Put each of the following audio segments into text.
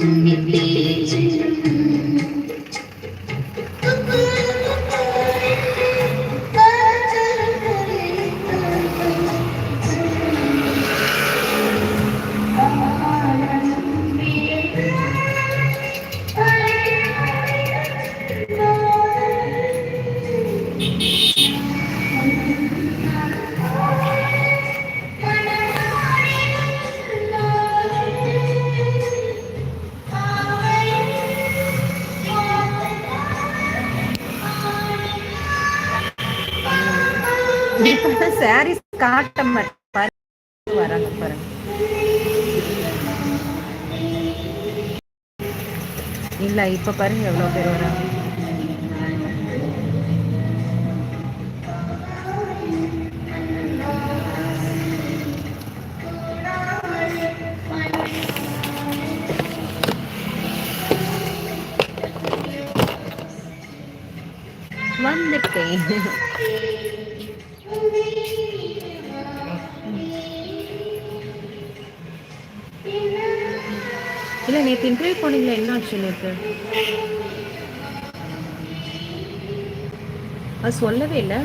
சாரீஸ் இல்ல இப்ப பாருங்க எவ்வளவு பேர் வராங்க வந்துட்டேன் போனீங்களா? என்ன ஆச்சு நேத்து? அது சொல்லவே இல்லை.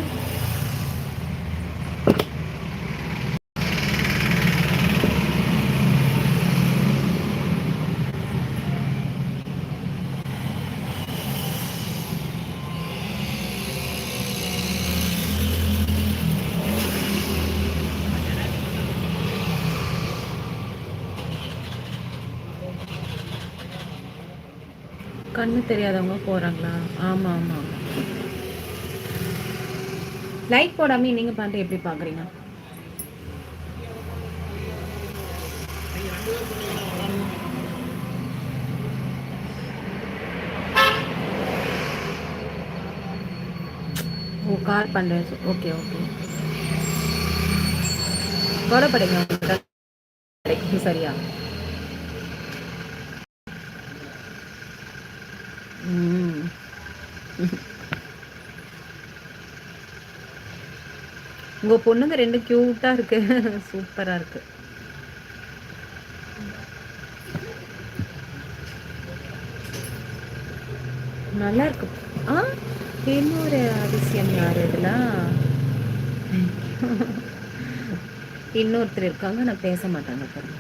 கண்ணு தெரியாதவங்க போகிறாங்களா ஆமாம் ஆமாம் லைட் போடாமல் நீங்கள் பார்த்து எப்படி பார்க்குறீங்க ஓ கால் பண்ணுறேன் ஓகே ஓகே கவலைப்படுங்க சரியா? உங்க பொண்ணுங்க ரெண்டும் கியூட்டா இருக்கு. சூப்பரா இருக்கு. நல்லா இருக்கு. ஆ இன்னொரு அதிசயம் யார் இதெல்லாம் இன்னொருத்தர் இருக்காங்க நான் பேச மாட்டாங்க பாருங்க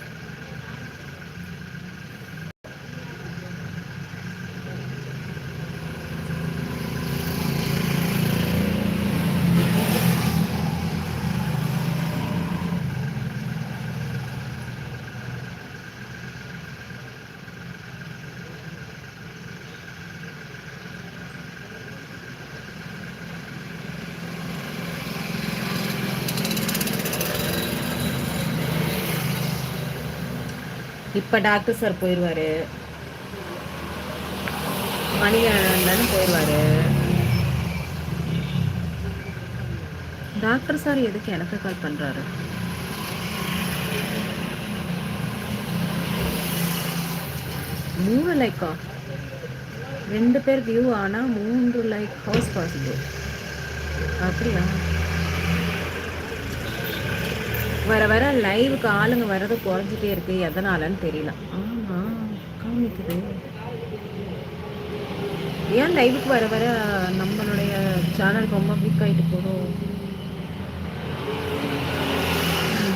இப்போ டாக்டர் சார் போயிடுவாரு மணிகண்டன் போயிடுவாரு டாக்டர் சார் எதுக்கு எனக்கு கால் பண்ணுறாரு மூணு லைக்கா ரெண்டு பேர் வியூ ஆனால் மூன்று லைக் ஹவுஸ் பாசிபிள் அப்படியா? வர வர லைவுக்கு ஆளுங்க வர்றது குறைஞ்சிட்டே இருக்கு. எதனாலன்னு தெரியல. ஆமா காமிக்குது. ஏன் லைவுக்கு வர வர நம்மளுடைய சேனல் ரொம்ப வீக் ஆயிட்டு போதும்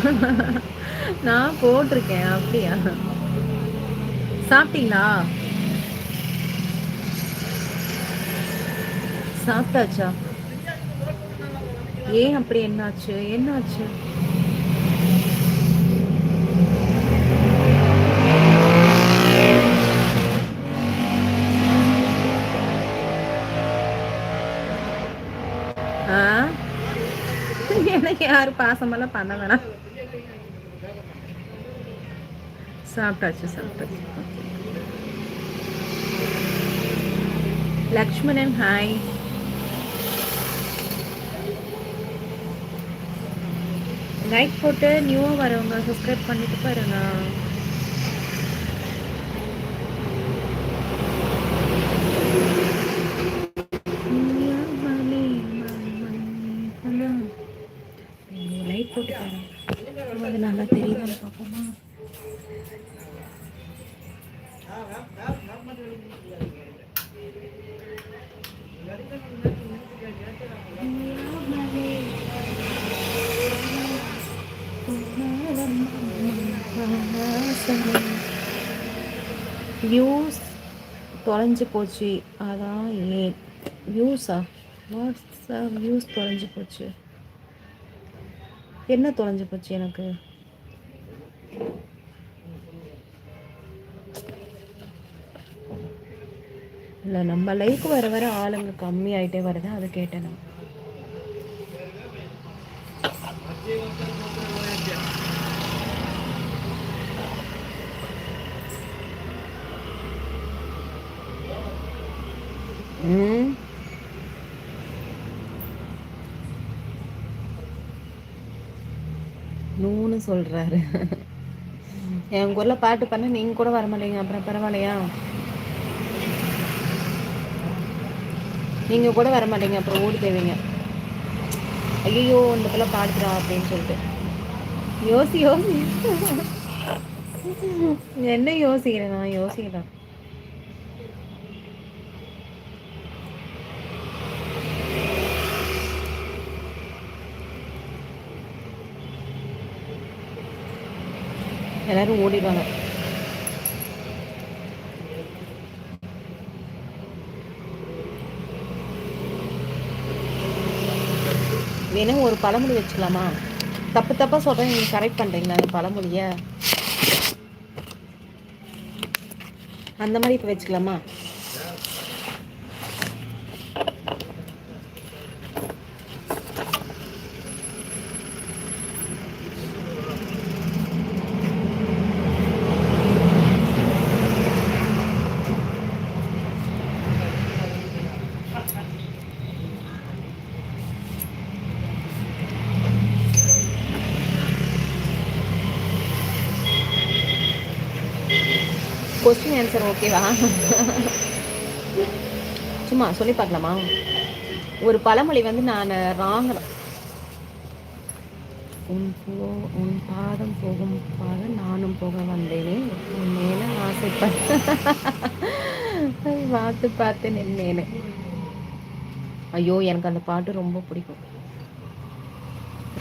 நான் போட்டிருக்கேன் அப்படியா? சாப்பிட்டீங்களா? சாப்பிட்டாச்சா? ஏன் அப்படி என்னாச்சு? என்னாச்சு? யாரும் பாசமெல்லாம் பண்ண வேணாம். சாப்பிட்டாச்சு சாப்பிட்டாச்சு. லக்ஷ்மணன் ஹாய் லைக் போட்டு நியூவாக வரவங்க சப்ஸ்கிரைப் பண்ணிட்டு பாருங்க லைட் போட்டு பாருங்க பார்ப்போமா வியூஸ் தொலைஞ்சு போச்சு. அதான் ஏன்? வியூஸா வாட்ஸ்அப் வியூஸ் தொலைஞ்சு போச்சு? என்ன தொலைஞ்சு போச்சு எனக்கு? இல்லை நம்ம லைஃப் வர வர ஆளுங்க கம்மி ஆகிட்டே வருது அதை கேட்டேன் நான். ம். நூன்னு சொல்கிறாரு என் ஊரில் பாட்டு பண்ண நீங்கள் கூட வர மாட்டீங்க. அப்புறம் பரவாயில்லையா? நீங்கள் கூட வர மாட்டீங்க. அப்புறம் ஓடி தேவீங்க ஐயோ இந்த பிள்ளை பாடுறா அப்படின்னு சொல்லிட்டு. யோசி யோசி. என்ன யோசிக்கிறேன் நான்? யோசிக்கிறேன். எல்லாரும் ஓடிடுவாங்க. வேணும் ஒரு பழமொழி வச்சுக்கலாமா? தப்பு தப்பாக சொல்கிறேன் நீங்கள் கரெக்ட் பண்ணுறீங்களா அந்த பழமொழியை? அந்த மாதிரி இப்போ வச்சுக்கலாமா கொஸ்டின் ஆன்சர் ஓகேவா? சும்மா சொல்லி பார்க்கலாமா? ஒரு பழமொழி வந்து நான் ராங்க உன் போ உன் பாதம் போகும் பாதம் நானும் போக வந்தேனே. உன் மேல ஆசைப்பட்டு பார்த்து பார்த்து நின்னேனே ஐயோ எனக்கு அந்த பாட்டு ரொம்ப பிடிக்கும்.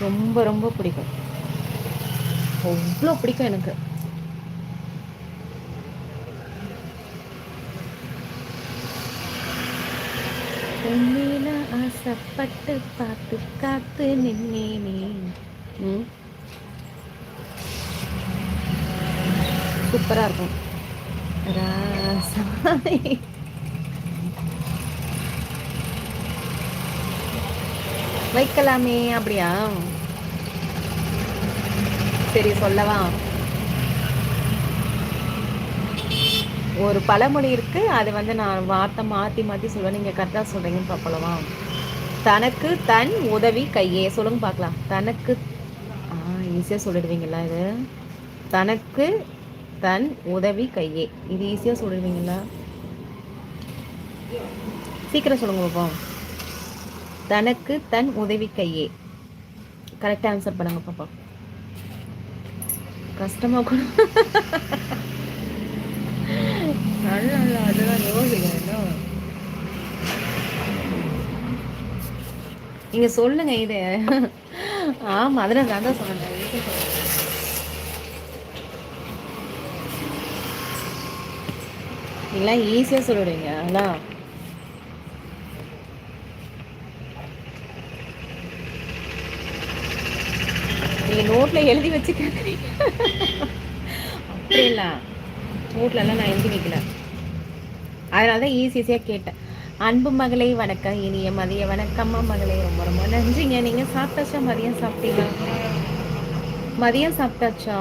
ரொம்ப ரொம்ப பிடிக்கும். அவ்வளோ பிடிக்கும் எனக்கு. உண்மையில ஆசைப்பட்டு பார்த்து காத்து நின்னேனே. சூப்பராக இருக்கும். ராசாய். வைக்கலாமே அப்படியா? சரி சொல்லவா? ஒரு பழமொழி இருக்கு. அது வந்து நான் வார்த்தை மாற்றி மாற்றி சொல்லுவேன். நீங்கள் கரெக்டாக சொல்கிறீங்கன்னு பார்ப்பலவா தனக்கு தன் உதவி கையே. சொல்லுங்க பார்க்கலாம். தனக்கு ஆ ஈஸியாக சொல்லிடுவீங்களா இது? தனக்கு தன் உதவி கையே. இது ஈஸியாக சொல்லிடுவீங்களா? சீக்கிரம் சொல்லுங்க பாப்போம் தனக்கு தன் உதவி கையே. கரெக்டாக ஆன்சர் பண்ணுங்க பாப்பா கஷ்டமாக கூட. நல்ல நல்ல அதுதான் யோசிக்கிறேன் நீங்க சொல்லுங்க இது. ஆமா அதெல்லாம் நான் தான் சொன்னேன். எல்லாம் ஈஸியாக சொல்லுறீங்க அதான் நீங்கள் நோட்டில் எழுதி வச்சு கேட்குறீங்க அப்படி இல்லை நான் எழுதி வைக்கல அதனால தான் ஈஸி ஈஸியாக கேட்டேன். அன்பு மகளே வணக்கம். இனிய மதிய வணக்கம்மா மகளே ரொம்ப ரொம்ப நன்றிங்க. நீங்கள் சாப்பிட்டாச்சா? மதியம் சாப்பிட்டீங்களா? மதியம் சாப்பிட்டாச்சா?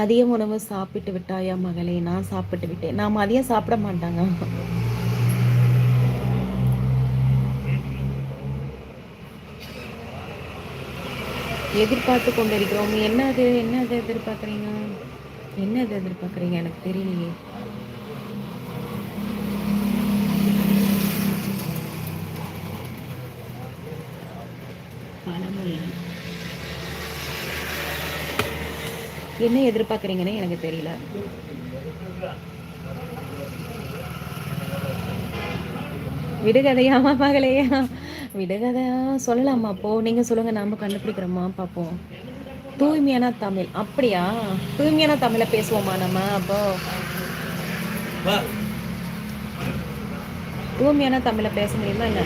மதிய உணவு சாப்பிட்டு விட்டாயா மகளே நான் சாப்பிட்டு விட்டேன். நான் மதியம் சாப்பிட மாட்டாங்க. எதிர்பார்த்து கொண்டிருக்கிறோம். என்னது என்னது எதிர்பார்க்குறீங்க? என்னது எதிர்பார்க்குறீங்க? எனக்கு தெரியலையே. பணமொழி என்ன எதிர்பார்க்குறீங்கன்னு எனக்கு தெரியல. விடுகதையாமா மகளையா விடுகதையா சொல்லலாமா அப்போ நீங்கள் சொல்லுங்கள் நம்ம கண்டுபிடிக்கிறோமா பார்ப்போம். தூய்மையான தமிழ். அப்படியா? தூய்மையான தமிழை பேசுவோமா நம்ம அப்போ தூய்மையான தமிழை பேச முடியுமா என்ன?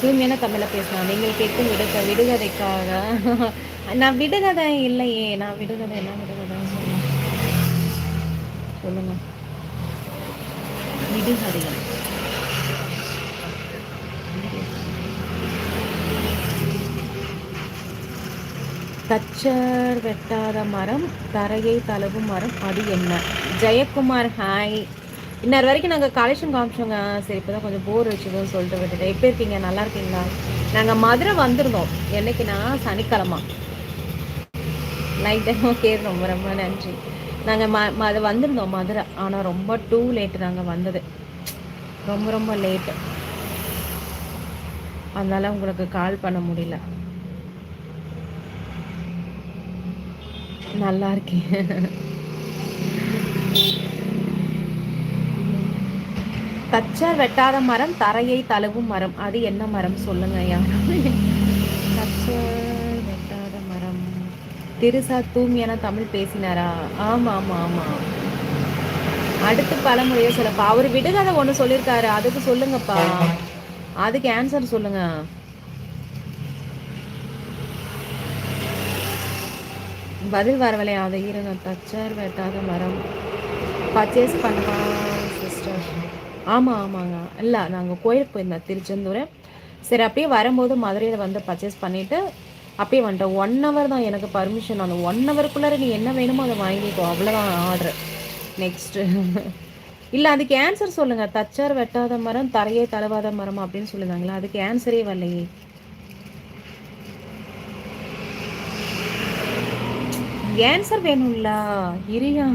தூய்மையான தமிழை பேசலாம் நீங்கள் கேட்கும் விடுக விடுகதைக்காக. நான் விடுகதை இல்லையே. நான் விடுகதை என்ன விடுகதை. சொல்லுங்க. சொல்லுங்க விடுகதைகள். தச்சர் வெட்டாத மரம் தரையை தழுவும் மரம் அது என்ன? ஜெயக்குமார் ஹாய் இன்னொரு வரைக்கும் நாங்கள் கலெக்ஷன் காமிச்சோங்க சரி இப்போ தான் கொஞ்சம் போர் வச்சுக்கோன்னு சொல்லிட்டு விட்டுட்டேன் எப்போ இருக்கீங்க நல்லா இருக்கீங்களா? நாங்கள் மதுரை வந்திருந்தோம். என்னைக்குன்னா சனிக்கிழமை. நைட் டைம் ஓகே ரொம்ப ரொம்ப நன்றி. நாங்கள் ம அது வந்திருந்தோம் மதுரை. ஆனால் ரொம்ப டூ லேட்டு நாங்கள் வந்தது. ரொம்ப ரொம்ப லேட்டு அதனால் உங்களுக்கு கால் பண்ண முடியல. நல்லா இருக்கேன். தச்சர் வெட்டாத மரம் தரையை தழுவும் மரம். அது என்ன மரம்? சொல்லுங்க ஐயா. தச்சர் வெட்டாத மரம். திருசா தூமியான தமிழ் பேசினாரா? ஆமா ஆமா ஆமா. அடுத்து பழமொழியை சொல்லப்பா. அவர் விடுகதை ஒன்று சொல்லியிருக்காரு அதுக்கு சொல்லுங்கப்பா. அதுக்கு ஆன்சர் சொல்லுங்க. பதில் வரவில்லை. அதை இருங்க. தச்சர் வெட்டாத மரம். பர்ச்சேஸ் பண்ணுவா? ஆமாம் ஆமாங்க. இல்லை நாங்கள் கோயிலுக்கு போயிருந்தோம் திருச்செந்தூர். சரி அப்படியே வரும்போது மதுரையில் வந்து பர்ச்சேஸ் பண்ணிவிட்டு அப்படியே வந்துட்டோம் ஒன் ஹவர் தான் எனக்கு பர்மிஷன் அந்த ஒன் ஹவருக்குள்ளார நீ என்ன வேணுமோ அதை வாங்கிக்கோ அவ்வளோதான் ஆர்டர் நெக்ஸ்ட்டு இல்லை அதுக்கு ஆன்சர் சொல்லுங்கள் தச்சர் வெட்டாத மரம் தரையே தளவாத மரம் அப்படின்னு சொல்லுதாங்களா? அதுக்கு ஆன்சரே வரலையே. ஆன்சர் வேணும்ல இரியா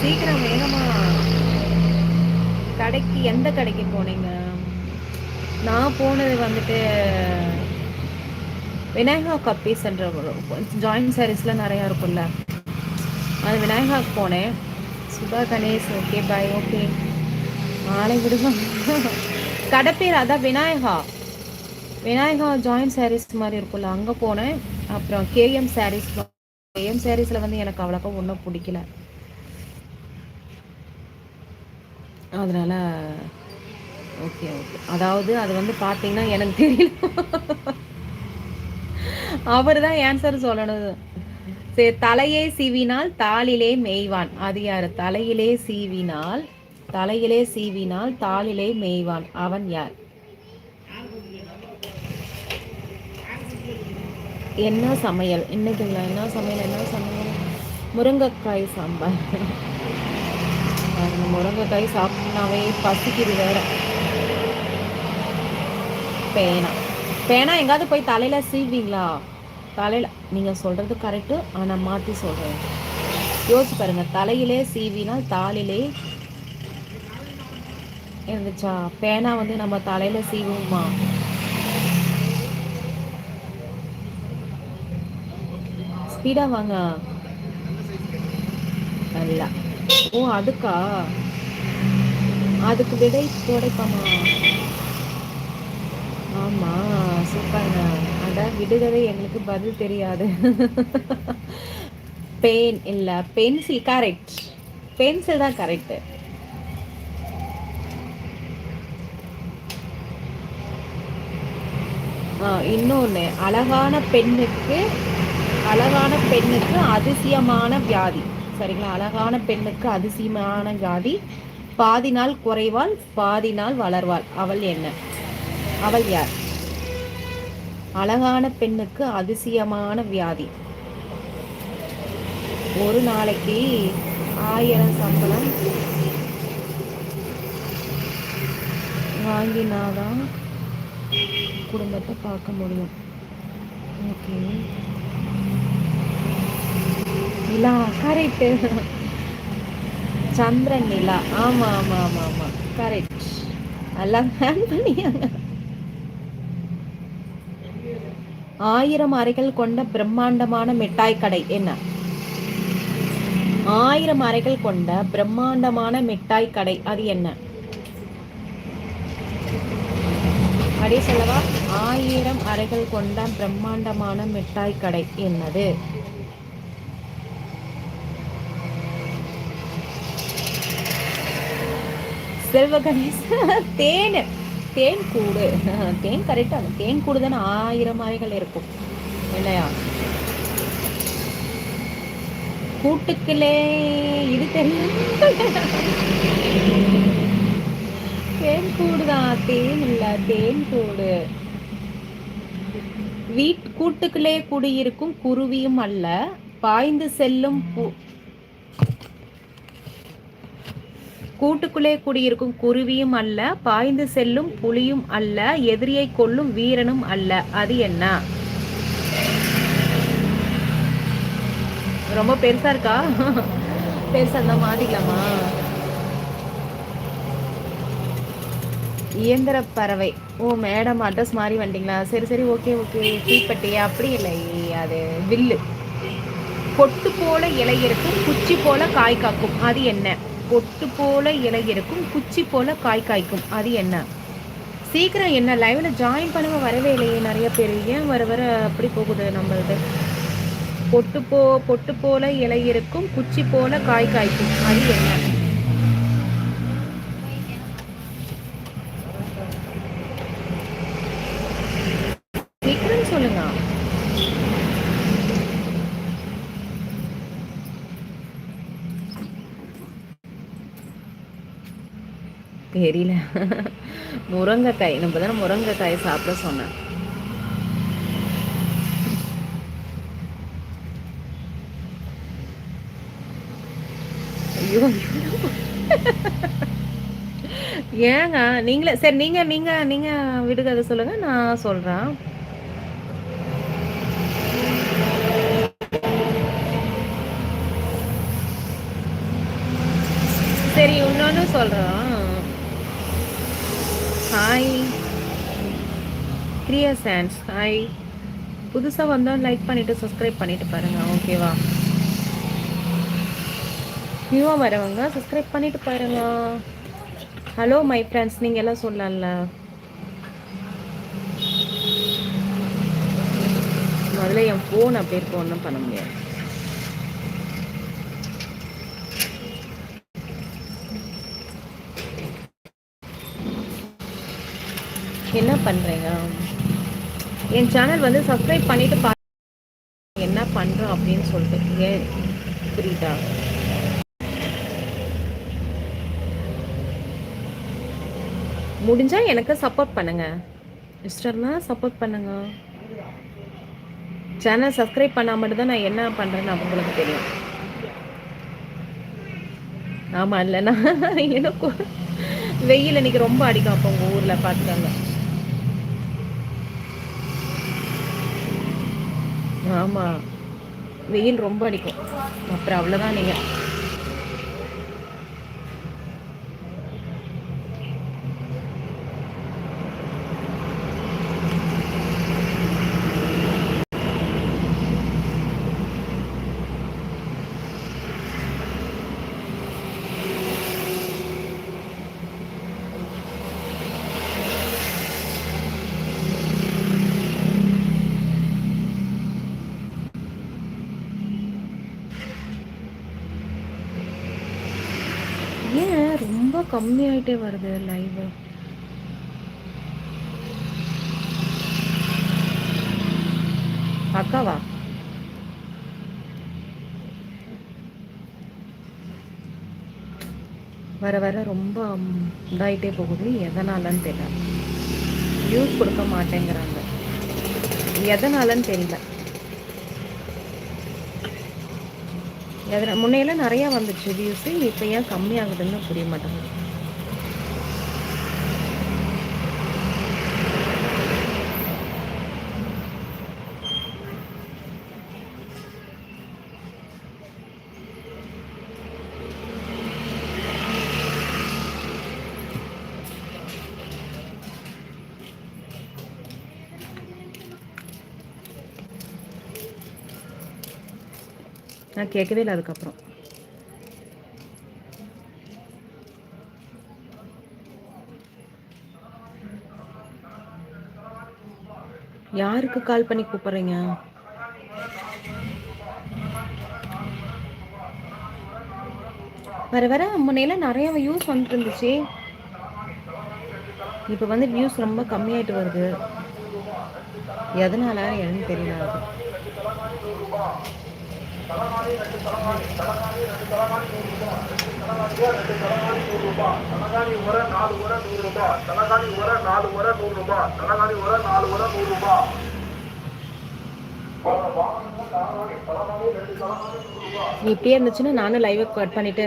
சீக்கிரம் வேகமா கடைக்கு போனீங்க? நான் போனது வந்துட்டு விநாயகா கப்பீஸ் என்ற ஜாயின்ட் சாரீஸ்லாம் நிறையா இருக்கும்ல. அது விநாயகாவுக்கு போனேன். Subha Ganesh okay bye okay நாளை விடுங்க கடை பேர் அதான் விநாயகா. விநாயகா ஜாயின்ட் சாரீஸ் மாதிரி இருக்கும்ல. அங்கே போனேன். அப்புறம் கேஎம் சாரீஸ் கேஎம் சாரீஸில் வந்து எனக்கு அவ்வளோக்கா ஒன்றும் பிடிக்கல. அதனால் ஓகே ஓகே அதாவது அது வந்து பார்த்தீங்கன்னா எனக்கு தெரியல. அவர் தான் ஆன்சர் சொல்லணும். சரி தலையே சீவினால் தாளிலே மேய்வான். அது யார்? தலையிலே சீவினால் தலையிலே சீவினால் தாளிலே மேய்வான். அவன் யார்? என்ன சமையல்? இன்னைக்குங்களா என்ன சமையல்? என்ன சமையல்? முருங்கைக்காய் சாம்பார். முருங்கைக்காய் சாப்பிட்னாவே பசிக்குது வேறு. பேனா. பேனா எங்காவது போய் தலையில் சீவிங்களா தலையில் நீங்கள் சொல்கிறது கரெக்டு ஆனால் மாற்றி சொல்கிறேன் யோசிச்சு பாருங்கள் தலையிலே சீவினா தாளிலே இருந்துச்சா? பேனா வந்து நம்ம தலையில் சீவுமா ஸ்பீடாக வாங்க. நல்லா. ஓ அதுக்கா? அதுக்கு விடை துடைப்பமா ஆமாம் சூப்பர் அதான் விடுகதை எங்களுக்கு பதில் தெரியாது. பெயின் இல்லை பென்சில் கரெக்ட் பென்சில் தான் கரெக்டு இன்னொன்று அழகான பெண்ணுக்கு அழகான பெண்ணுக்கு அதிசயமான வியாதி. சரிங்களா? அழகான பெண்ணுக்கு அதிசயமான வியாதி. பாதி நாள் குறைவாள் பாதி நாள் வளர்வாள். அவள் என்ன? அவள் யார்? அழகான பெண்ணுக்கு அதிசயமான வியாதி. ஒரு நாளைக்கு ஆயிரம் சம்பளம் வாங்கினாதான் குடும்பத்தை பார்க்க முடியும். ஓகே. நிலா கரெக்டு சந்திரன் நிலா. ஆமாம் ஆமாம் ஆமாம் ஆமாம் கரெக்ட் எல்லாம் பண்ணியாங்க. ஆயிரம் அறைகள் கொண்ட பிரம்மாண்டமான மிட்டாய் கடை என்ன? ஆயிரம் அறைகள் கொண்ட பிரம்மாண்டமான மிட்டாய் கடை அது என்ன? அப்படி சொல்லவா? ஆயிரம் அறைகள் கொண்ட பிரம்மாண்டமான மிட்டாய் கடை என்னது? செல்வ தேன். தேன் கூடு. தேன் கரெக்டாக தேன் கூடு தானே ஆயிரம் அறைகள் இருக்கும். இல்லையா? கூட்டுக்குள்ளே இது தெரியும் தேன் கூடு தான் தேன் இல்ல தேன் கூடு. வீட் கூட்டுக்குள்ளே குடியிருக்கும் குருவியும் அல்ல பாய்ந்து செல்லும் கூட்டுக்குள்ளே குடியிருக்கும் குருவியும் அல்ல பாய்ந்து செல்லும் புலியும் அல்ல எதிரியை கொல்லும் வீரனும் அல்ல. அது என்ன? ரொம்ப பெருசா இருக்கா? பெருசா இருந்தா மாட்டிக்கலாமா? இயந்திர பறவை. ஓ மேடம் அட்ரஸ் மாறி வந்துட்டீங்களா? சரி சரி ஓகே ஓகே தீப்பட்டி அப்படி இல்லை. அது வில்லு. பொட்டு போல இலை இருக்கும் குச்சி போல காய் காக்கும். அது என்ன? பொட்டு போல இலை இருக்கும் குச்சி போல காய் காய்க்கும். அது என்ன? சீக்கிரம் என்ன? லைவ்ல ஜாயின் பண்ணுங்க வரவே இல்லையே. நிறைய பேர் ஏன் வர வர அப்படி போகுது நம்மளது பொட்டு போ பொட்டு போல இலை இருக்கும் குச்சி போல காய் காய்க்கும். அது என்ன சீக்கிரம் சொல்லுங்க தெரியல. முருங்கைக்காய் நம்ம தானே முருங்கைக்காய் சாப்பிட சொன்னேன். ஐயோ ஏங்க நீங்களே சரி நீங்க நீங்க நீங்க விடுகதை சொல்லுங்க நான் சொல்றேன். சரி இன்னொன்னு சொல்றோம் ஹாய் கிரியா சான்ஸ் ஹாய் புதுசாக வந்தால் லைக் பண்ணிவிட்டு சப்ஸ்கிரைப் பண்ணிவிட்டு பாருங்கள் ஓகேவா நியூவாக வரவங்க சப்ஸ்கிரைப் பண்ணிவிட்டு பாருங்கள் ஹலோ மை ஃப்ரெண்ட்ஸ் நீங்கள் எல்லாம் சொல்லலாம்ல முதல்ல என் ஃபோன் அப்படி இருக்கும் ஒன்றும் பண்ண முடியாது. என்ன பண்ணுறீங்க என் சேனல் வந்து சப்ஸ்கிரைப் பண்ணிட்டு பா என்ன பண்ணுறோம் அப்படின்னு சொல்லிட்டு. ஏன்? புரியுதா? முடிஞ்சால் எனக்கு சப்போர்ட் பண்ணுங்கள் இஷ்டம்னா சப்போர்ட் பண்ணுங்கள் சேனல் சப்ஸ்கிரைப் பண்ணால் மட்டும்தான் நான் என்ன பண்ணுறேன்னு உங்களுக்கு தெரியும். ஆமாம் இல்லைண்ணா எனக்கு வெயில் இன்னைக்கு ரொம்ப அடிக்கும் அப்போ உங்கள் ஊரில் பார்த்துக்கோங்க ஆமாம் வெயில் ரொம்ப அடிக்கும். அப்புறம் அவ்வளோதான் நீங்கள் ஏன் ரொம்ப கம்மியாயிட்டே வருது லைவ் அக்காவா? வர வர ரொம்ப இதாயிட்டே போகுது. எதனாலன்னு தெரியல. வியூஸ் கொடுக்க மாட்டேங்கிறாங்க. எதனாலன்னு தெரியல. எதனா முன்னையெல்லாம் நிறையா வந்துச்சு வியூஸு இப்போ ஏன் கம்மியாகுதுன்னு புரிய மாட்டேங்குது. நான் கேட்கவே இல்லை அதுக்கப்புறம். யாருக்கு கால் பண்ணி கூப்பிடுறீங்க? வர வர முன்னையெல்லாம் நிறைய வியூஸ் வந்துட்டு இருந்துச்சு இப்போ வந்து வியூஸ் ரொம்ப கம்மியாயிட்டு வருது. எதனால? எனக்கு தெரியல. அது ரெண்டு ரெண்டு நூறு ரூபாய் ரெண்டு நூறு ரூபாய் தலகாணி உர நாலு உர நூறு ரூபாய் தலகாணி உர நாலு உர நூறு ரூபாய் தலகாணி உர நாலு உர நூறு ரூபாய் இப்படியே இருந்துச்சுன்னா நானும் லைவை கட் பண்ணிட்டு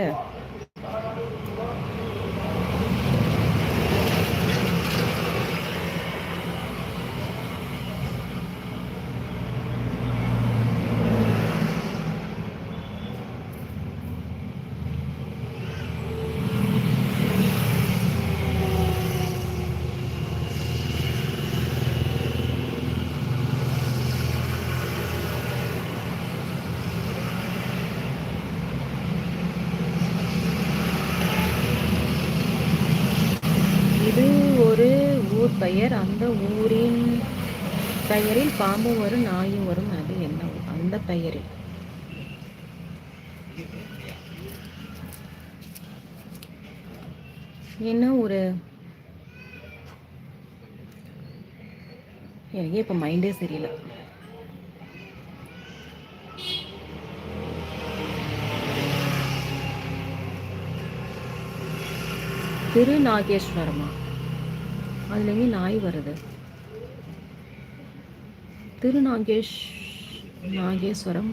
பெயர் அந்த ஊரின் பெயரில் பாம்பும் வரும் நாயும் வரும் அது என்ன அந்த பெயரில். என்ன ஒரு எனக்கே இப்போ மைண்டே சரியில்லை. திருநாகேஸ்வரமா அதுலேருந்து நாய் வருது. திருநாகேஷ் நாகேஸ்வரம்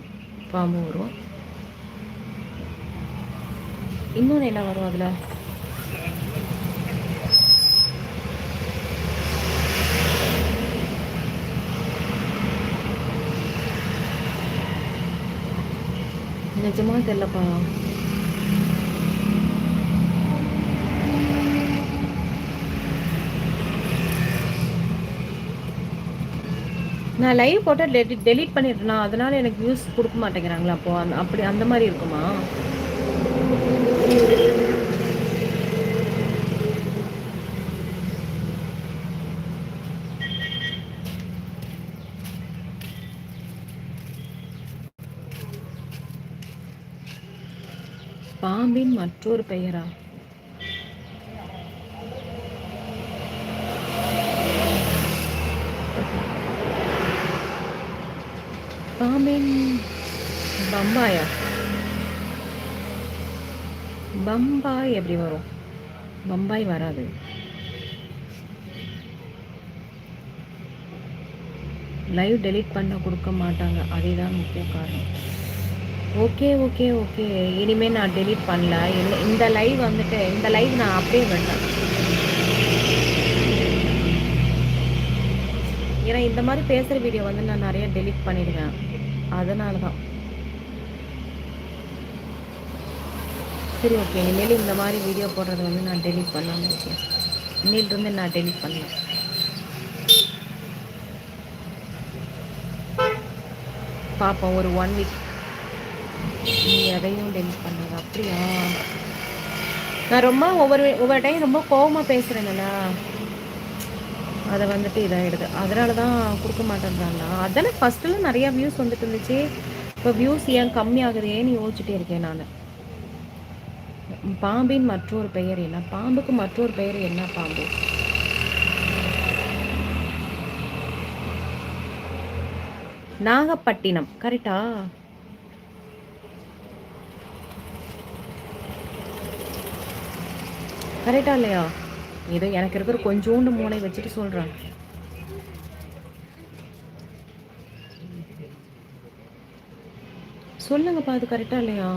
பாம்பு வரும் இன்னொன்று என்ன வரும் அதில்? நிஜமாக தெரியலப்பா. நான் லைவ் போட்டால் டெலி டெலீட் பண்ணிடுறேன் அதனால எனக்கு வியூஸ் கொடுக்க மாட்டேங்கிறாங்களா அப்போ? அப்படி அந்த மாதிரி இருக்குமா? பாம்பின் மற்றொரு பெயரா பாம்பின் பம்பாயா பம்பாய் எப்படி வரும். பம்பாய் வராது. லைவ் டெலிட் பண்ண கொடுக்க மாட்டாங்க. அதுதான் முக்கிய காரணம். ஓகே ஓகே ஓகே இனிமேல் நான் டெலிட் பண்ணல. இந்த லைவ் வந்துட்டு இந்த லைவ் நான் அப்படியே விடேன் ஏன்னா இந்த மாதிரி பேசுகிற வீடியோ வந்து நான் நிறைய டெலிட் பண்ணிடுவேன். அதனால தான் சரி ஓகே இனிமேல் இந்த மாதிரி வீடியோ போடுறது வந்து நான் டெலிட் பண்ணலாம்னு இருக்கேன் இன்னிலிருந்து நான் டெலிட் பண்ணலாம். பார்ப்போம் ஒரு ஒன் வீக் நீ எதையும் டெலிட் பண்ணாத அப்படியா? நான் ரொம்ப ஒவ்வொரு ஒவ்வொரு டைம் ரொம்ப கோபமாக பேசுகிறேங்கண்ணா அதை வந்துட்டு இதாகிடுது அதனால தான் கொடுக்க மாட்டேன்றாங்களா அதானே ஃபஸ்ட்டில் நிறையா வியூஸ் வந்துட்டு இருந்துச்சு. இப்போ வியூஸ் ஏன் கம்மியாகுது ஏன்னு யோசிச்சுட்டே இருக்கேன் நான். பாம்பின் மற்றொரு பெயர் என்ன? பாம்புக்கு மற்றொரு பெயர் என்ன பாம்பு? நாகப்பட்டினம். கரெக்டா கரெக்டா இல்லையா? ஏதோ எனக்கு இருக்கிற கொஞ்சோண்டு மூளை வச்சுட்டு சொல்கிறேன் சொல்லுங்கப்பா அது கரெக்டா இல்லையா?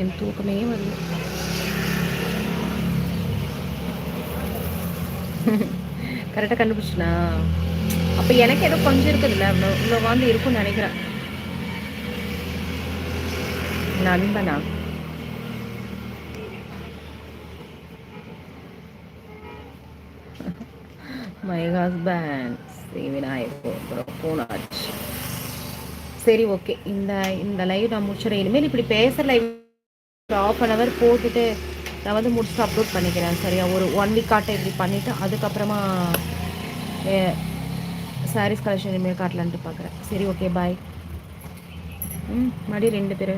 என் தூக்கமே வரல. கரெக்டாக கண்டுபிடிச்சினா அப்போ எனக்கு ஏதோ கொஞ்சம் இருக்குதுல்ல இவ்வளோ இவ்வளோ வந்து இருக்கும்னு நினைக்கிறேன். நண்பனா மை ஹஸ்பண்ட் ஸ்ரீ விநாயகர் போனாச்சு. சரி ஓகே இந்த இந்த லைவ் நான் முடிச்சிடறேன். இனிமேல் இப்படி பேசுகிற லைவ் ஒரு ஆஃப் அன் ஹவர் போட்டுட்டு நான் வந்து முடிச்சுட்டு அப்லோட் பண்ணிக்கிறேன். சரியா ஒரு ஒன் வீக் காட்ட இப்படி பண்ணிவிட்டு அதுக்கப்புறமா சாரீஸ் கலெக்ஷன் இனிமேல் காட்டலான்ட்டு பார்க்குறேன். சரி ஓகே பாய் ம் மறுபடியும் ரெண்டு பேர்.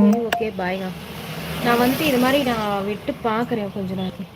சரி ஓகே பாய்ண்ணா நான் வந்துட்டு இது மாதிரி நான் விட்டு பார்க்குறேன் கொஞ்ச நேரம்